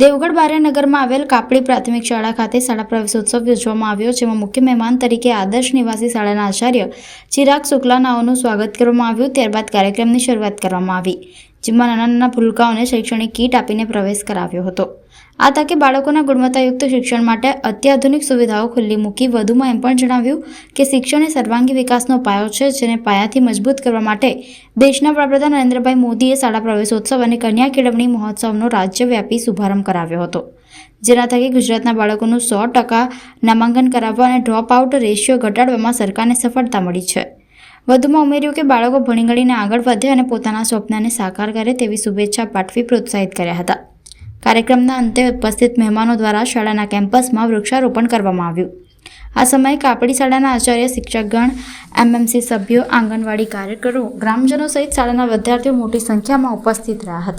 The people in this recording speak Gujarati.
દેવગઢ બારિયાનગરમાં આવેલ કાપડી પ્રાથમિક શાળા ખાતે શાળા પ્રવેશોત્સવ યોજવામાં આવ્યો, જેમાં મુખ્ય મહેમાન તરીકે આદર્શ નિવાસી શાળાના આચાર્ય ચિરાગ શુક્લાનાઓનું સ્વાગત કરવામાં આવ્યું. ત્યારબાદ કાર્યક્રમની શરૂઆત કરવામાં આવી. જેમાં નાના નાના ભૂલકાઓને શૈક્ષણિક કીટ આપીને પ્રવેશ કરાવ્યો હતો. આ તકે બાળકોના ગુણવત્તાયુક્ત શિક્ષણ માટે અત્યાધુનિક સુવિધાઓ ખુલ્લી મૂકી વધુમાં એમ પણ જણાવ્યું કે શિક્ષણ એ સર્વાંગી વિકાસનો પાયો છે, જેને પાયાથી મજબૂત કરવા માટે દેશના વડાપ્રધાન નરેન્દ્રભાઈ મોદીએ શાળા પ્રવેશોત્સવ અને કન્યા કેળવણી મહોત્સવનો રાજ્યવ્યાપી શુભારંભ કરાવ્યો હતો. જેના થકી ગુજરાતના બાળકોનું સો ટકા નામાંકન કરાવવા અને ડ્રોપ આઉટ રેશિયો ઘટાડવામાં સરકારને સફળતા મળી છે. વધુમાં ઉમેર્યું કે બાળકો ભણી ગણીને આગળ વધે અને પોતાના સ્વપ્નને સાકાર કરે તેવી શુભેચ્છા પાઠવી પ્રોત્સાહિત કર્યા હતા. કાર્યક્રમના અંતે ઉપસ્થિત મહેમાનો દ્વારા શાળાના કેમ્પસમાં વૃક્ષારોપણ કરવામાં આવ્યું. આ સમયે કાપડી શાળાના આચાર્ય શિક્ષકગણ, એમએમસી સભ્યો, આંગણવાડી કાર્યકરો, ગ્રામજનો સહિત શાળાના વિદ્યાર્થીઓ મોટી સંખ્યામાં ઉપસ્થિત રહ્યા હતા.